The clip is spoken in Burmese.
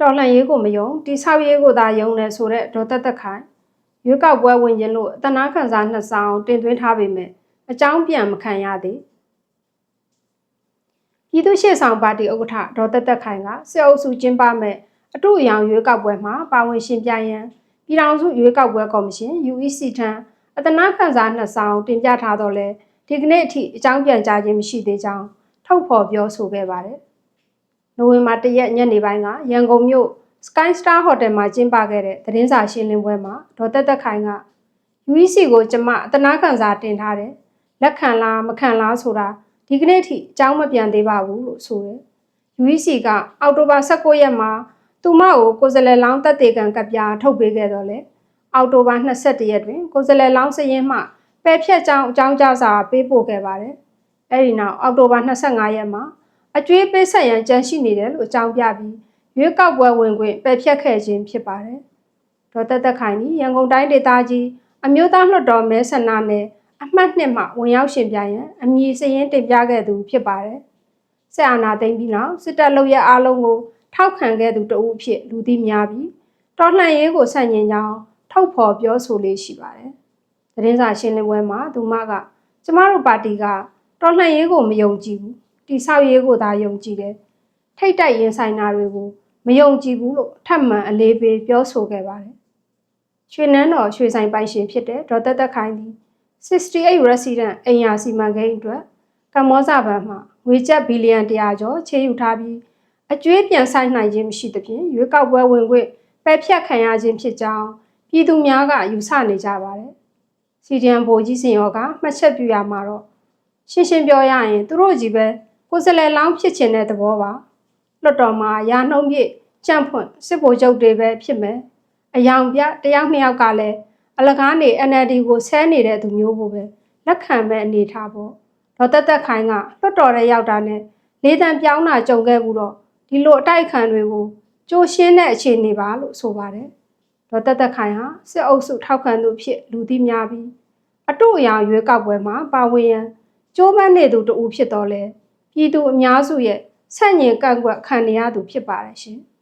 တော်လှန်ရေးကိုမယုံတိဆောက်ရေးကိုသာယုံတယ်ဆိုတဲ့ဒေါ်သက်သက်ခိုင်ရွေးကောက်ပွဲဝင်ခြင်းလို့အတနာခံစားနှစ်ဆောင်တင်သွင်းထားပေမဲ့အကြောင်းပြန်မခံရသေးပြည်သူ့ရှေ့ဆောင်ပါတီဥက္ကဋ္ဌဒေါ်သက်သက်ခိုင်ကစစ်အုပ်စုကျင်းပမဲ့အထူးအယောင်ရွေးကောက်ပွဲမှာပါဝင်ရှင်ပြရန်ပြည်ထောင်စုရွေးကောက်ပွဲကော်မရှင် UEC ထံအတနာခံစားနှစ်ဆောင်တင်ပြထားတော့လဲဒီကနေ့အထိအကြောင်းပြန်ကြားခြင်းမရှိသေးကြောင်းထုတ်ဖော်ပြောဆိုခဲ့ပါတယ်။ နိုဝင်ဘာ၁ရက်ညနေပိုင်းကရန်ကုန်မြို့ Sky Star Hotel မှာကျင်းပခဲ့တဲ့သတင်းစာရှင်းလင်းပွဲမှာဒေါ်သက်သက်ခိုင်က UEC ကိုကျမအတနာခံစာတင်ထားတယ်။လက်ခံလားမခံလားဆိုတာဒီကနေ့ထိအကြောင်းမပြန်သေးပါဘူးလို့ဆိုတယ်။ UEC ကအောက်တိုဘာ16ရက်မှာသူမကိုကိုယ်စလဲလောင်းတက်တေကံကပြားထုတ်ပေးခဲ့တော့လေအောက်တိုဘာ22ရက်တွင်ကိုယ်စလဲလောင်းစရင်မှပယ်ဖြတ်ကြောင်းအကြောင်းကြားစာပေးပို့ခဲ့ပါတယ်။အဲဒီနောက်အောက်တိုဘာ25ရက်မှာ အကျွေးပေးဆက်ရန်ကြံရှိနေတယ်လို့အကြောင်းပြပြီးရွေးကောက်ပွဲဝင်ခွင့်ပယ်ဖြတ်ခဲ့ခြင်းဖြစ်ပါတယ်။ဒေါ်သက်သက်ခိုင်ဒီရန်ကုန်တိုင်းဒေသကြီးအမျိုးသားလွှတ်တော်မဲဆန္ဒနယ်အမှတ်နှစ်မှဝင်ရောက်ရှင်ပြရန်အမည်စရင်တင်ပြခဲ့သူဖြစ်ပါတယ်။ဆက်အာဏာသိမ်းပြီးနောက်စစ်တပ်လုပ်ရအားလုံးကိုထောက်ခံခဲ့သူတဦးအဖြစ်လူသိများပြီးတော်လှန်ရေးကိုဆန့်ကျင်ကြောင်းထုတ်ဖော်ပြောဆိုလေးရှိပါတယ်။သတင်းစာရှင်းလင်းပွဲမှာသူမကကျမတို့ပါတီကတော်လှန်ရေးကိုမယုံကြည်ဘူး။ တိဆောက်ရေးကိုသာယုံကြည်တယ်။ထိတ်တိုက်ရင်ဆိုင်တာတွေကိုမယုံကြည်ဘူးလို့ထပ်မံအလေးပေးပြောဆိုခဲ့ပါတယ်။ရွှေနန်းတော်ရွှေဆိုင်ပိုင်ရှင်ဖြစ်တဲ့ဒေါ်သက်သက်ခိုင်သည်68 resident အိမ်ယာစီမံကိန်းအတွက်ကမ္ဘောဇဘဏ်မှငွေကျပ်ဘီလီယံ100ကျော်ချေးယူထားပြီးအကျွေးပြန်ဆိုင်နိုင်ခြင်းမရှိသဖြင့်ရွေးကောက်ပွဲဝင်ခွင့်ပယ်ဖြတ်ခံရခြင်းဖြစ်ကြောင်းပြည်သူများကယူဆနေကြပါတယ်။စီဒီအမ်ဘိုကြီးစင်ရောကမှတ်ချက်ပြုရမှာတော့ရှင်းရှင်းပြောရရင်သူတို့ကြီးပဲ ကိုယ်စလဲလောင်းဖြစ်ခြင်းတဲ့သဘောပါ။လွတ်တော်မှာရာနှုံးပြည့်ကြံ့ဖွင့်စစ်ဗိုလ်ချုပ်တွေပဲဖြစ်မယ်။အယောင်ပြတယောက်နှစ်ယောက်ကလည်းအလကားနေ NLD ကိုဆဲနေတဲ့သူမျိုးကိုပဲလက်ခံမဲ့အနေထားပေါ့။ဒေါ်သက်သက်ခိုင်ကလွတ်တော်ရဲရောက်တာနဲ့လေးတန်ပြောင်းတာကြုံခဲ့ဘူးတော့ဒီလိုအတိုက်အခံတွေကိုကြိုရှင်းတဲ့အခြေအနေပါလို့ဆိုပါတယ်။ဒေါ်သက်သက်ခိုင်ဟာစစ်အုပ်စုထောက်ခံသူဖြစ်လူသိများပြီးအတူအယောင်ရွေးကောက်ပွဲမှာပါဝင်ရန်ကြိုးပမ်းနေသူတဦးဖြစ်တော့လဲ ပြည်သူအများစုရဲ့ဆန့်ကျင်ကန့်ကွက်ခံနေရသူဖြစ်ပါတယ်ရှင်။